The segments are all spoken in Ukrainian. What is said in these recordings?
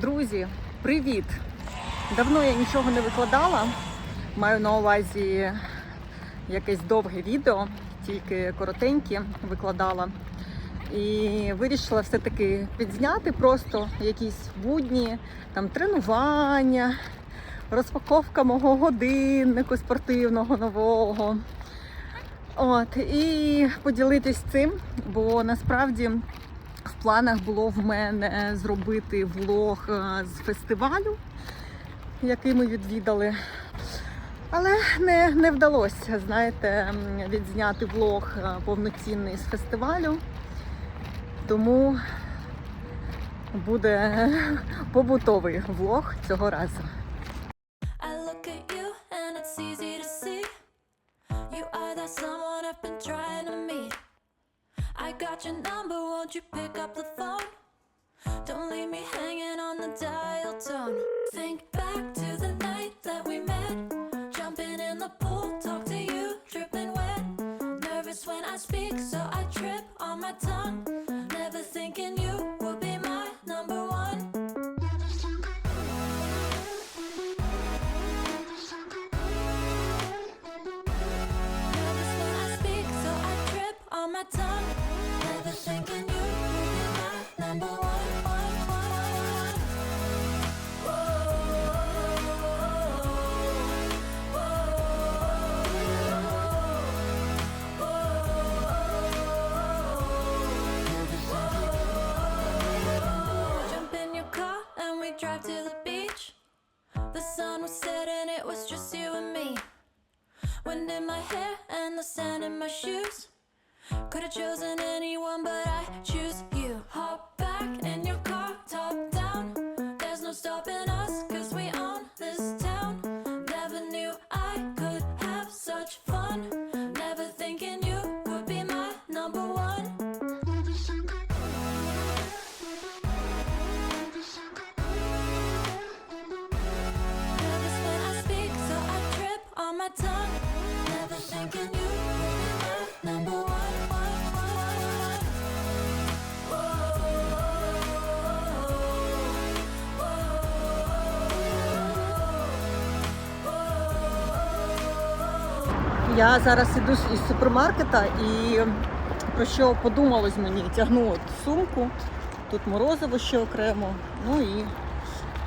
Друзі, привіт! Давно я нічого не викладала. Маю на увазі якесь довге відео, тільки коротенькі викладала. І вирішила все-таки підзняти просто якісь будні, там тренування, розпаковка мого годиннику спортивного нового. От, і поділитись цим, бо насправді планах було в мене зробити влог е, з фестивалю, який ми відвідали. Але не, не вдалося, знаєте, відзняти влог е, повноцінний з фестивалю. Тому буде побутовий влог цього разу. You are that someone I've been trying to meet. I got your number, won't you pick up the phone? Don't leave me hanging on the dial tone. Think back to the night that we met. Jumping in the pool, talk to you, dripping wet. Nervous when I speak, so I trip on my tongue. Never thinking in your car and we drive to the beach. The sun was setting, it was just you and me. Wind in my hair and the sand in my shoes. Could have chosen anyone, but I choose you. Hop back in your car, top down. There's no stopping Я зараз іду із супермаркета і про що подумалось мені, тягну от сумку, тут морозиво ще окремо, ну і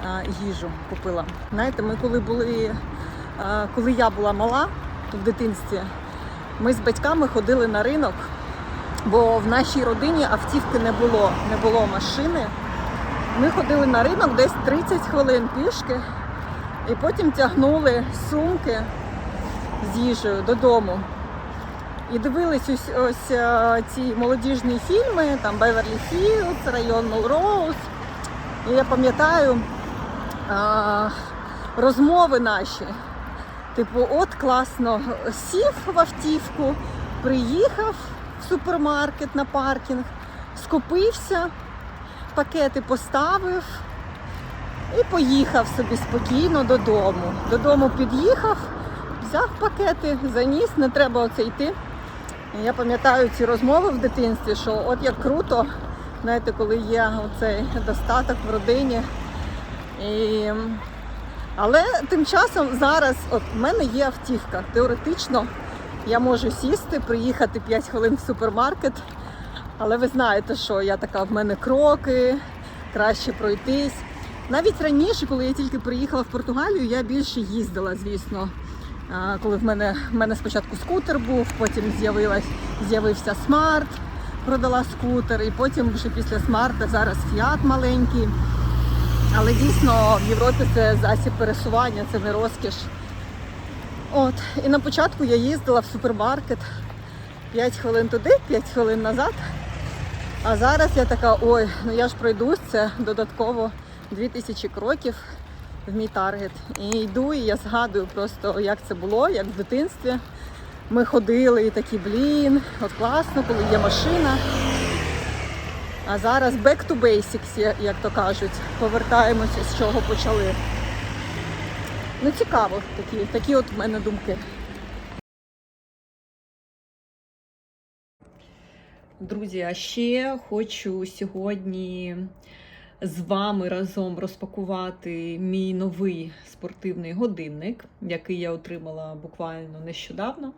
а, їжу купила. Знаєте, ми коли були, а, коли я була мала в дитинстві, ми з батьками ходили на ринок, бо в нашій родині автівки не було, не було машини. Ми ходили на ринок десь 30 хвилин пішки і потім тягнули сумки з їжею додому. І дивились ось, ось е, ці молодіжні фільми, там Беверлі Хіллз, район Мелроуз. І я пам'ятаю розмови наші. Типу, от класно сів в автівку, приїхав в супермаркет на паркінг, скупився, пакети поставив і поїхав собі спокійно додому. Додому під'їхав, взяв пакети, заніс, не треба оце йти. Я пам'ятаю ці розмови в дитинстві, що от як круто, знаєте, коли є оцей достаток в родині. І... Але тим часом зараз от в мене є автівка. Теоретично я можу сісти, приїхати 5 хвилин в супермаркет. Але ви знаєте, що я така, в мене кроки, краще пройтись. Навіть раніше, коли я тільки приїхала в Португалію, я більше їздила, звісно. Коли в мене, в мене спочатку скутер був, потім з'явився смарт, продала скутер, і потім вже після смарта зараз фіат маленький. Але дійсно в Європі це засіб пересування, це не розкіш. От, і на початку я їздила в супермаркет 5 хвилин туди, 5 хвилин назад. А зараз я така, ой, ну я ж пройдусь, це додатково 2000 кроків в мій таргет. І йду, і я згадую просто, як це було, як в дитинстві. Ми ходили і такі, блін, от класно, коли є машина. А зараз back to basics, як то кажуть. Повертаємося, з чого почали. Ну, цікаво, такі, такі от в мене думки. Друзі, а ще хочу сьогодні з вами разом розпакувати мій новий спортивний годинник, який я отримала буквально нещодавно.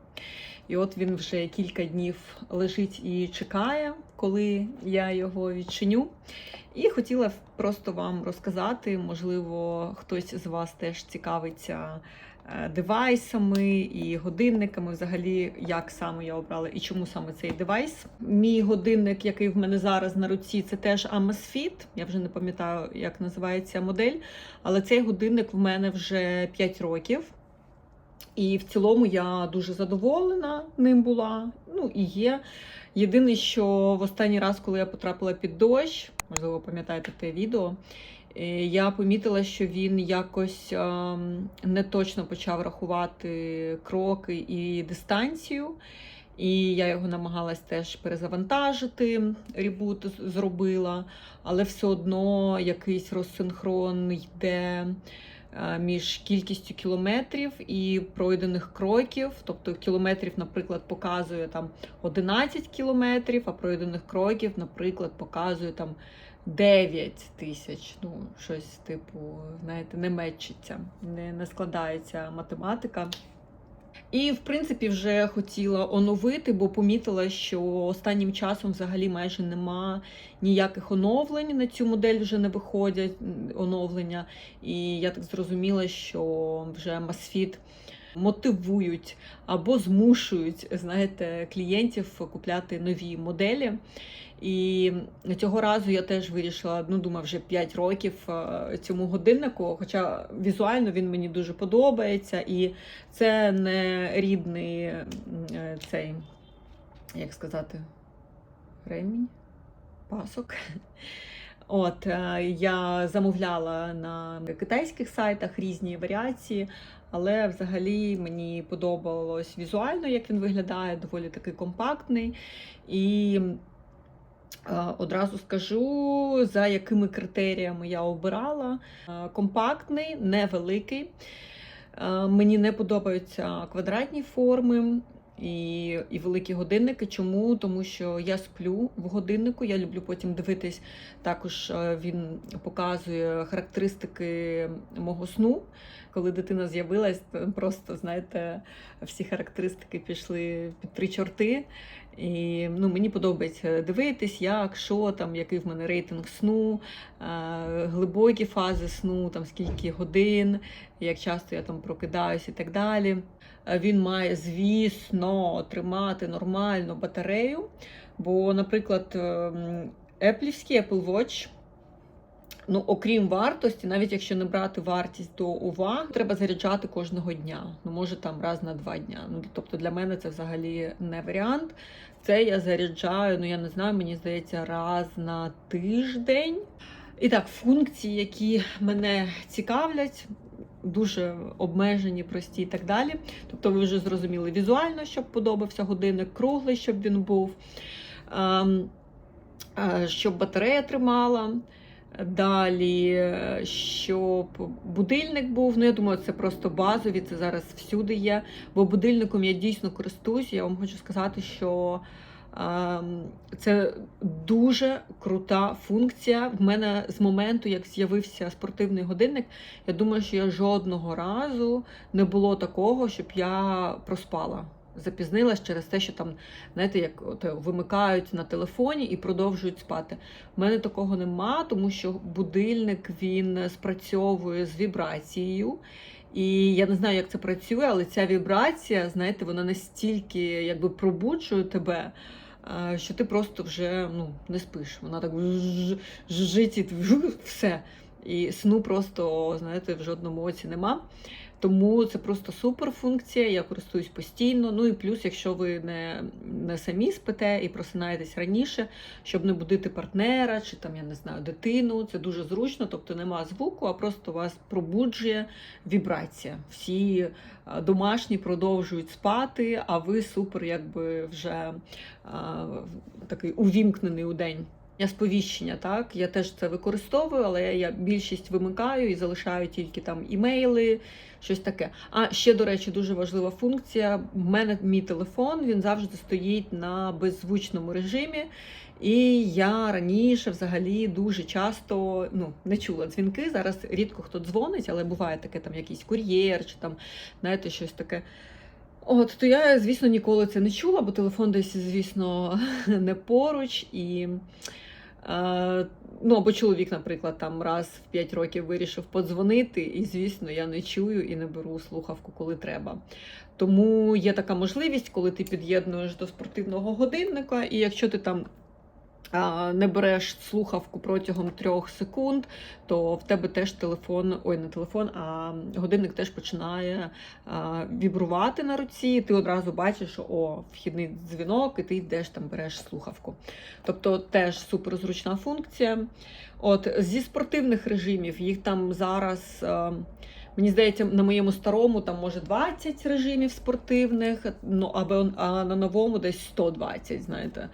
І от він вже кілька днів лежить і чекає, коли я його відчиню. І хотіла просто вам розказати, можливо, хтось з вас теж цікавиться девайсами і годинниками, взагалі, як саме я обрала і чому саме цей девайс. Мій годинник, який в мене зараз на руці, це теж Amazfit. Я вже не пам'ятаю, як називається модель, але цей годинник в мене вже 5 років. І в цілому я дуже задоволена ним була. Ну і є. Єдине, що в останній раз, коли я потрапила під дощ, можливо, пам'ятаєте те відео, е, я помітила, що він якось ем, не точно почав рахувати кроки і дистанцію. І я його намагалась теж перезавантажити, ребут зробила, але все одно якийсь розсинхрон йде е, між кількістю кілометрів і пройдених кроків. Тобто кілометрів, наприклад, показує там 11 кілометрів, а пройдених кроків, наприклад, показує там 9 тисяч. Ну, щось типу, знаєте, не мечиться, не, не складається математика. І, в принципі, вже хотіла оновити, бо помітила, що останнім часом взагалі майже нема ніяких оновлень на цю модель вже не виходять оновлення. І я так зрозуміла, що вже Masfit мотивують або змушують, знаєте, клієнтів купляти нові моделі. І цього разу я теж вирішила, ну думаю, вже 5 років е, цьому годиннику. Хоча візуально він мені дуже подобається, і це не рідний е, цей, як сказати, ремінь, пасок. От е, я замовляла на китайських сайтах різні варіації, але взагалі мені подобалось візуально, як він виглядає, доволі такий компактний. І е, одразу скажу, за якими критеріями я обирала. Е, Компактний, невеликий. Е, Мені не подобаються квадратні форми. І, і великі годинники. Чому? Тому що я сплю в годиннику. Я люблю потім дивитись. Також е, він показує характеристики мого сну. Коли дитина з'явилась, то просто знаєте, всі характеристики пішли під три чорти. І ну, мені подобається дивитись, як, що там, який в мене рейтинг сну, е, глибокі фази сну, там скільки годин, як часто я там прокидаюсь і так далі. Е, Він має, звісно, тримати нормальну батарею. Бо, наприклад, ем, Apple Watch, ну, окрім вартості, навіть якщо не брати вартість до уваги, треба заряджати кожного дня. Ну, може там раз на два дня. Ну, тобто для мене це взагалі не варіант. Це я заряджаю, ну я не знаю, мені здається, раз на тиждень. І так, функції, які мене цікавлять, дуже обмежені, прості і так далі. Тобто, ви вже зрозуміли візуально, щоб подобався годинник, круглий, щоб він був, ем, е, щоб батарея тримала. Далі, е, щоб будильник був. Ну, я думаю, це просто базові, це зараз всюди є. Бо будильником я дійсно користуюсь. Я вам хочу сказати, що це дуже крута функція. В мене з моменту, як з'явився спортивний годинник, я думаю, що я жодного разу не було такого, щоб я проспала. Запізнилась через те, що там, знаєте, як от вимикають на телефоні і продовжують спати. У мене такого нема, тому що будильник він спрацьовує з вібрацією. І я не знаю, як це працює, але ця вібрація, знаєте, вона настільки якби пробуджує тебе, е, що ти просто вже ну, не спиш. Вона так жж- жжить все. І сну просто, знаєте, в жодному оці нема. Тому це просто супер функція, я користуюсь постійно. Ну і плюс, якщо ви не, не самі спите і просинаєтесь раніше, щоб не будити партнера чи там, я не знаю, дитину, це дуже зручно, тобто нема звуку, а просто вас пробуджує вібрація. Всі домашні продовжують спати, а ви супер, якби вже а, такий увімкнений у день. Я Сповіщення, так, я теж це використовую, але я більшість вимикаю і залишаю тільки там імейли, щось таке. А ще, до речі, дуже важлива функція. В мене мій телефон він завжди стоїть на беззвучному режимі. І я раніше взагалі дуже часто ну, не чула дзвінки. Зараз рідко хто дзвонить, але буває таке там якийсь кур'єр чи там, знаєте, щось таке. От, то я, звісно, ніколи це не чула, бо телефон десь, звісно, не поруч. І, ну, або чоловік, наприклад, там раз в 5 років вирішив подзвонити, і, звісно, я не чую і не беру слухавку, коли треба. Тому є така можливість, коли ти під'єднуєш до спортивного годинника, і якщо ти там не береш слухавку протягом трьох секунд, то в тебе теж телефон, ой, не телефон, а годинник теж починає вібрувати на руці. і Ти одразу бачиш, що о, вхідний дзвінок, і ти йдеш там, береш слухавку. Тобто теж суперзручна функція. От зі спортивних режимів їх там зараз. Мені здається, на моєму старому там може 20 режимів спортивних, ну або а на новому десь 120, знаєте.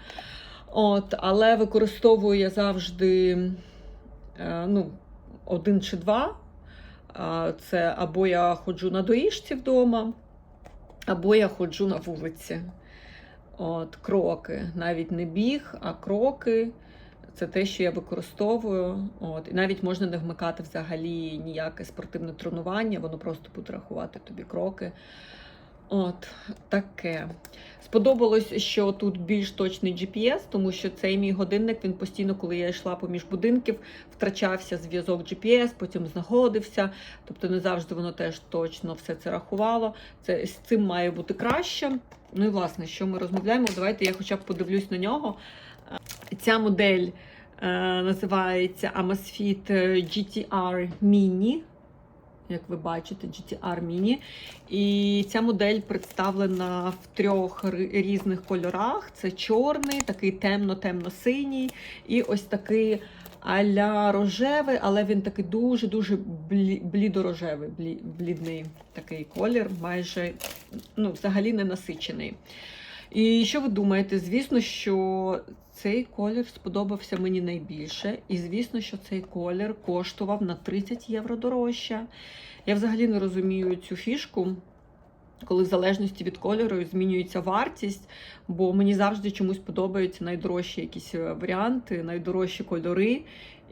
От, але використовую я завжди е, ну, один чи два. Це або я ходжу на доріжці вдома, або я ходжу на вулиці. От, Кроки. Навіть не біг, а кроки. Це те, що я використовую. От, І навіть можна не вмикати взагалі ніяке спортивне тренування, воно просто буде рахувати тобі кроки. От таке. Сподобалось, що тут більш точний GPS, тому що цей мій годинник він постійно, коли я йшла поміж будинків, втрачався зв'язок GPS, потім знаходився. Тобто не завжди воно теж точно все це рахувало. Це з цим має бути краще. Ну і власне, що ми розмовляємо? Давайте я хоча б подивлюсь на нього. Ця модель е, називається Amazfit GTR Mini як ви бачите, GTR Mini. І ця модель представлена в трьох різних кольорах: це чорний, такий темно-темно-синій, і ось такий аля рожевий, але він такий дуже-дуже блідорожевий, блі- блідний такий колір, майже ну, взагалі не насичений. І що ви думаєте? Звісно, що цей колір сподобався мені найбільше. І звісно, що цей колір коштував на 30 євро дорожче. Я взагалі не розумію цю фішку, коли в залежності від кольору змінюється вартість, бо мені завжди чомусь подобаються найдорожчі якісь е, варіанти, найдорожчі кольори.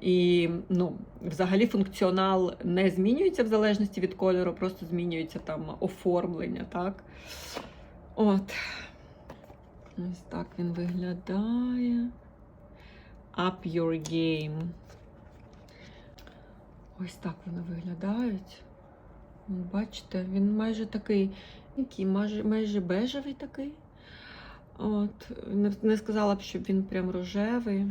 І ну, взагалі функціонал не змінюється в залежності від кольору, просто змінюється там оформлення. так? От. Ось так він виглядає. Up your game. Ось так вони виглядають. Бачите, він майже такий, який, майже, майже бежевий такий. От, не, не сказала б, щоб він прям рожевий.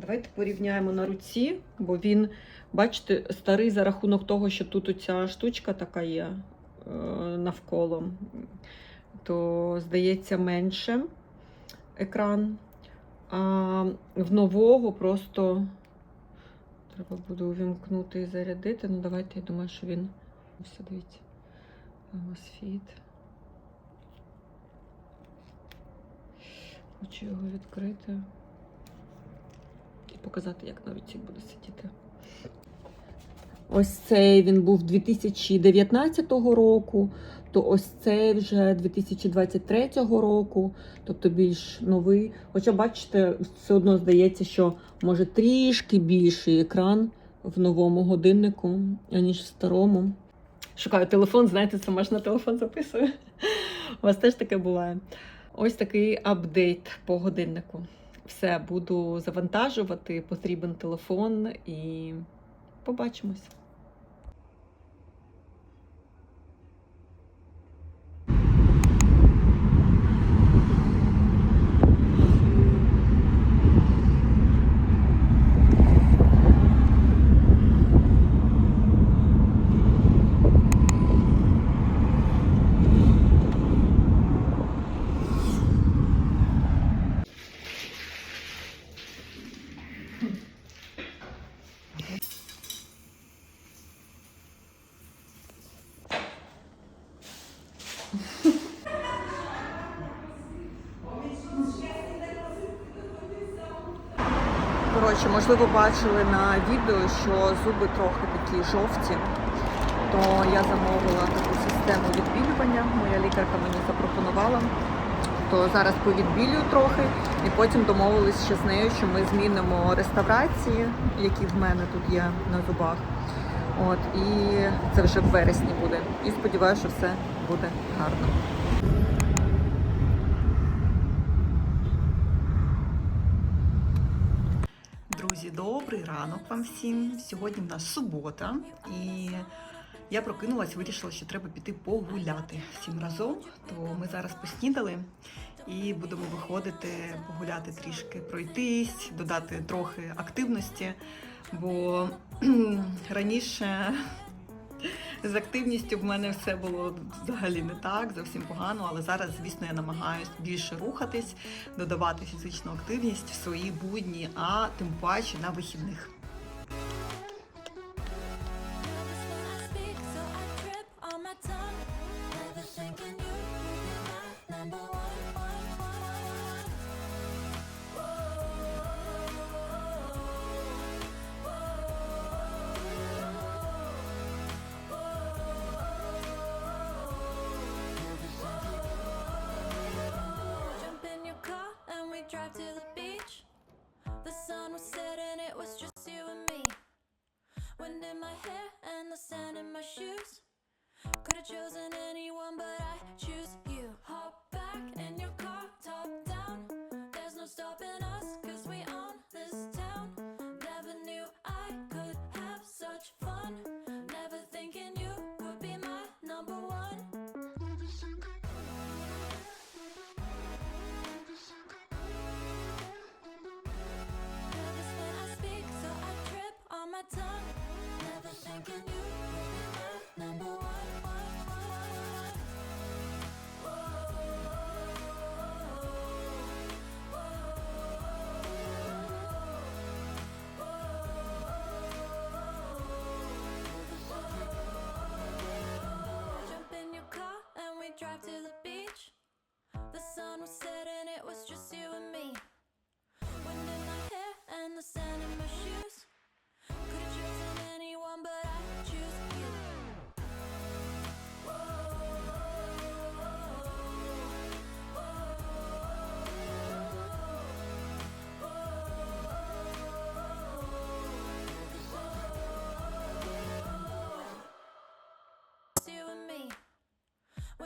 Давайте порівняємо на руці, бо він, бачите, старий за рахунок того, що тут оця штучка така є е, навколо, то здається менше екран. А в нового просто треба буде увімкнути і зарядити. Ну, давайте, я думаю, що він. Ось, дивіться. Amazfit. Хочу його відкрити і показати, як на руці буде сидіти. Ось цей він був 2019 року, то ось цей вже 2023 року, тобто більш новий. Хоча, бачите, все одно здається, що може трішки більший екран в новому годиннику, аніж в старому. Шукаю телефон, знаєте, сама ж на телефон записую. У вас теж таке буває. Ось такий апдейт по годиннику. Все, буду завантажувати, потрібен телефон і побачимось. Можливо, бачили на відео, що зуби трохи такі жовті. То я замовила таку систему відбілювання. Моя лікарка мені запропонувала. То зараз повідбілюю трохи, і потім домовились ще з нею, що ми змінимо реставрації, які в мене тут є на зубах. От, і це вже в вересні буде. І сподіваюся, що все буде гарно. Друзі, добрий ранок вам всім. Сьогодні в нас субота, і я прокинулась, вирішила, що треба піти погуляти всім разом. То ми зараз поснідали і будемо виходити погуляти трішки, пройтись, додати трохи активності. Бо раніше з активністю в мене все було взагалі не так, зовсім погано. Але зараз, звісно, я намагаюся більше рухатись, додавати фізичну активність в свої будні, а тим паче на вихідних. Stopping us, cause we own this town. Never knew I could have such fun. Never thinking you would be my number one. Nervous when I speak, so I trip on my tongue. Never thinking you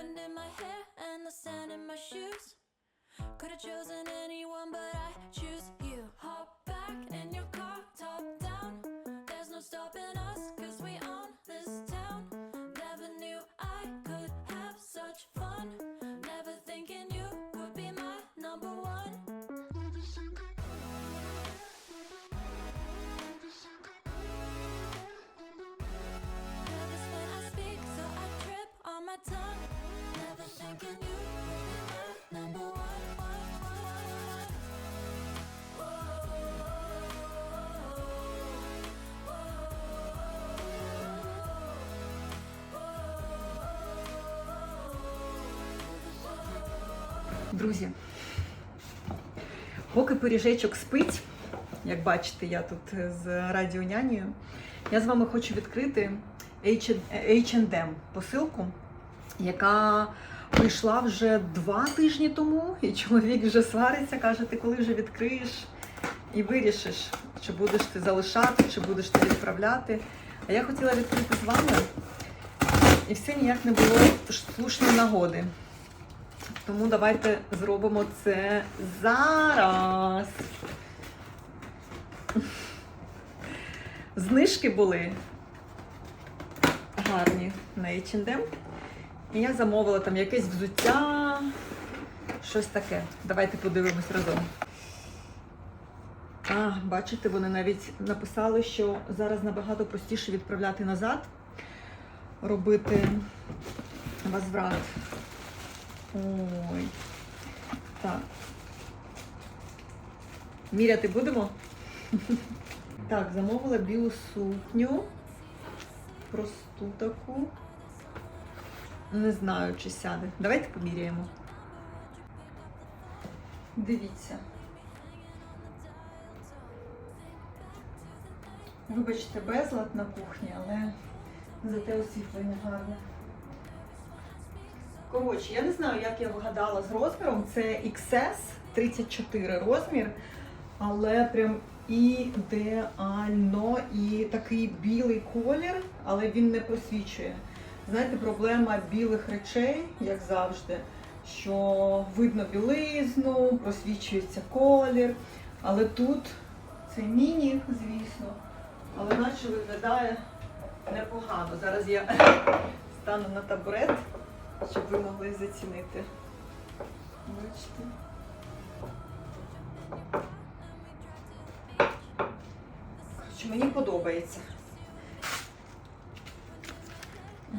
Wind in my hair and the sand in my shoes. Could have chosen anyone, Друзі, поки пиріжечок спить, як бачите, я тут з радіонянею, я з вами хочу відкрити H&M посилку, яка прийшла вже два тижні тому, і чоловік вже свариться, каже, ти коли вже відкриєш і вирішиш, чи будеш ти залишати, чи будеш ти відправляти. А я хотіла відкрити з вами, і все ніяк не було слушної нагоди. Тому давайте зробимо це зараз. Знижки були гарні на H&M. І я замовила там якесь взуття, щось таке. Давайте подивимось разом. А, бачите, вони навіть написали, що зараз набагато простіше відправляти назад, робити возврат. Ой. Так. Міряти будемо? Так, замовила білу сукню. Просту таку. Не знаю, чи сяде. Давайте поміряємо. Дивіться. Вибачте, безлад на кухні, але зате освітлення гарне. Коротше, я не знаю, як я вгадала з розміром. Це XS 34 розмір, але прям ідеально і такий білий колір, але він не просвічує. Знаєте, проблема білих речей, як завжди, що видно білизну, просвічується колір. Але тут це міні, звісно, але наче виглядає непогано. Зараз я стану на табурет, щоб ви могли зацінити. Бачите? Коротше, мені подобається.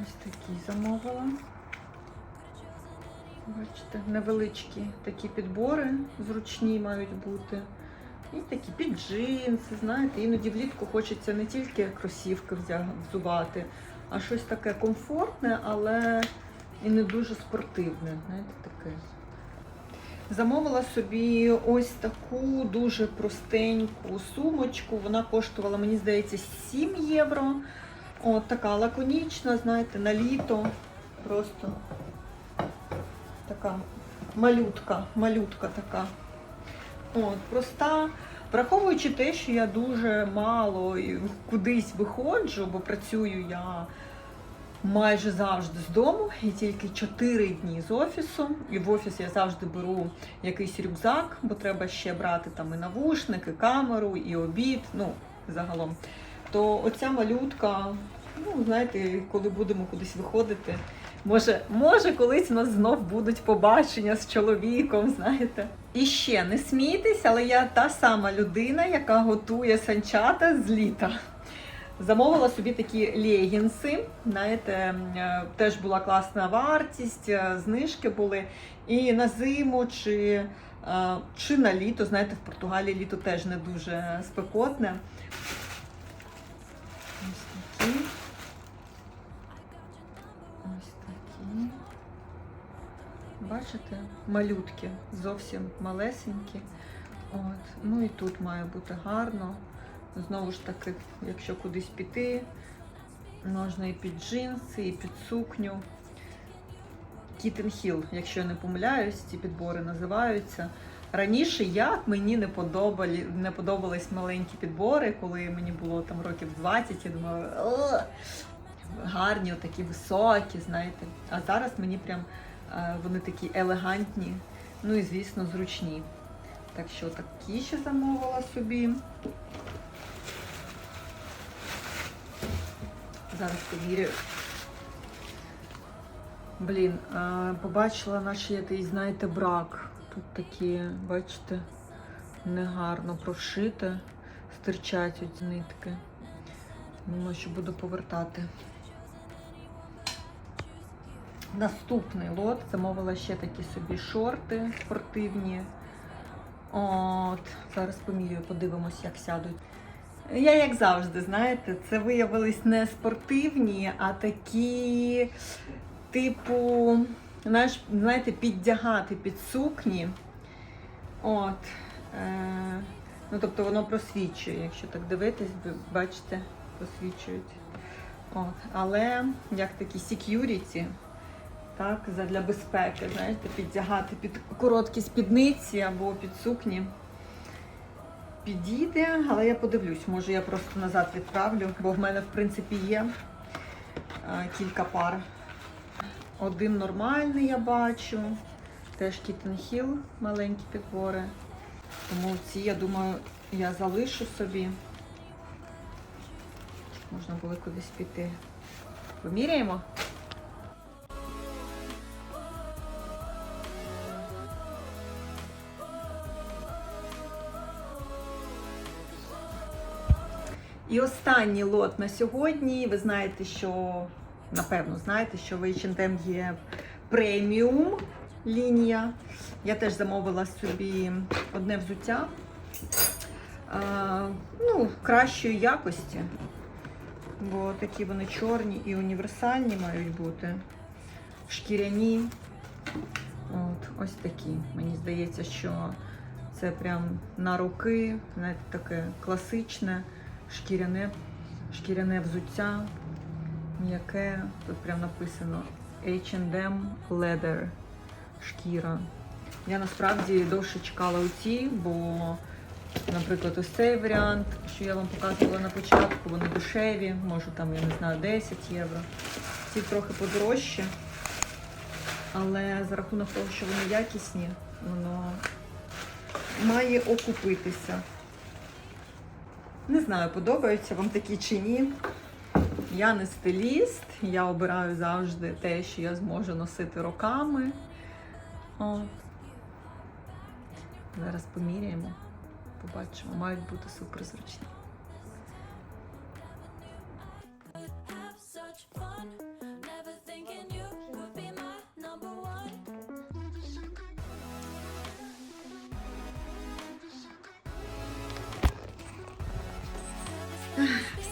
Ось такі замовила. Бачите, невеличкі такі підбори зручні мають бути. І такі під джинси, знаєте, іноді влітку хочеться не тільки кросівки взувати, а щось таке комфортне, але і не дуже спортивне. Знаєте, таке. Замовила собі ось таку дуже простеньку сумочку. Вона коштувала, мені здається, 7 євро. От така лаконічна, знаєте, на літо. Просто така малютка, малютка така. От, проста. Враховуючи те, що я дуже мало кудись виходжу, бо працюю я майже завжди з дому і тільки 4 дні з офісу. І в офіс я завжди беру якийсь рюкзак, бо треба ще брати там і навушники, камеру, і обід. Ну, загалом. То оця малютка, ну, знаєте, коли будемо кудись виходити, може, може колись у нас знов будуть побачення з чоловіком, знаєте. І ще не смійтесь, але я та сама людина, яка готує санчата з літа. Замовила собі такі легінси. Знаєте, е, теж була класна вартість, е, знижки були. І на зиму чи, е, чи на літо, знаєте, в Португалії літо теж не дуже спекотне. Ось такі. Ось такі. Бачите, малютки, зовсім малесенькі. От. Ну і тут має бути гарно. Знову ж таки, якщо кудись піти, можна і під джинси, і під сукню. Kitten Hill, якщо я не помиляюсь, ці підбори називаються. Раніше як мені не подобали, не подобались маленькі підбори, коли мені було там років 20, я думала, «О, гарні, такі високі, знаєте. А зараз мені прям е, вони такі елегантні, ну і звісно, зручні. Так що такі ще замовила собі. Зараз поміряю. Блін, побачила наче якийсь, знаєте, брак. Тут такі, бачите, негарно прошите, стирчать оці нитки. Думаю, що буду повертати. Наступний лот замовила ще такі собі шорти спортивні. От, зараз поміряю, подивимось, як сядуть. Я, як завжди, знаєте, це виявились не спортивні, а такі, типу, знаєш, знаєте, піддягати під сукні. От. Е, ну, тобто воно просвічує, якщо так дивитись, ви бачите, просвічують. От. Але як такі security, так, для безпеки, знаєте, піддягати під короткі спідниці або під сукні підійде, але я подивлюсь, може я просто назад відправлю, бо в мене, в принципі, є е, кілька пар. Один нормальний я бачу, теж Hill, маленькі підбори. Тому ці, я думаю, я залишу собі. Можна було кудись піти. Поміряємо? І останній лот на сьогодні. Ви знаєте, що напевно знаєте, що в H&M є преміум лінія. Я теж замовила собі одне взуття а, ну, кращої якості. Бо такі вони чорні і універсальні мають бути. Шкіряні. От, ось такі. Мені здається, що це прям на руки, знаєте, таке класичне шкіряне шкіряне взуття, м'яке. Тут прям написано H&M Leather шкіра. Я насправді довше чекала оці, бо, наприклад, ось цей варіант, що я вам показувала на початку, вони дешеві, може там, я не знаю, 10 євро. Ці трохи подорожчі, але за рахунок того, що вони якісні, воно має окупитися. Не знаю, подобаються вам такі чи ні. Я не стиліст, я обираю завжди те, що я зможу носити роками. О. Зараз поміряємо, побачимо, мають бути суперзручні. Have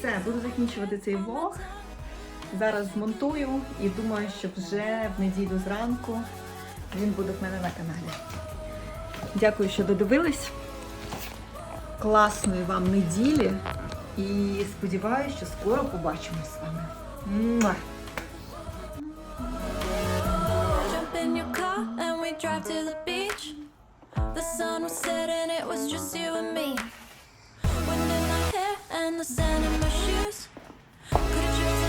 Все, буду закінчувати цей влог. Зараз змонтую і думаю, що вже в неділю зранку він буде в мене на каналі. Дякую, що додивились. Класної вам неділі і сподіваюся, що скоро побачимось з вами. The sun was setting, it was just you and me. and the sand in my shoes.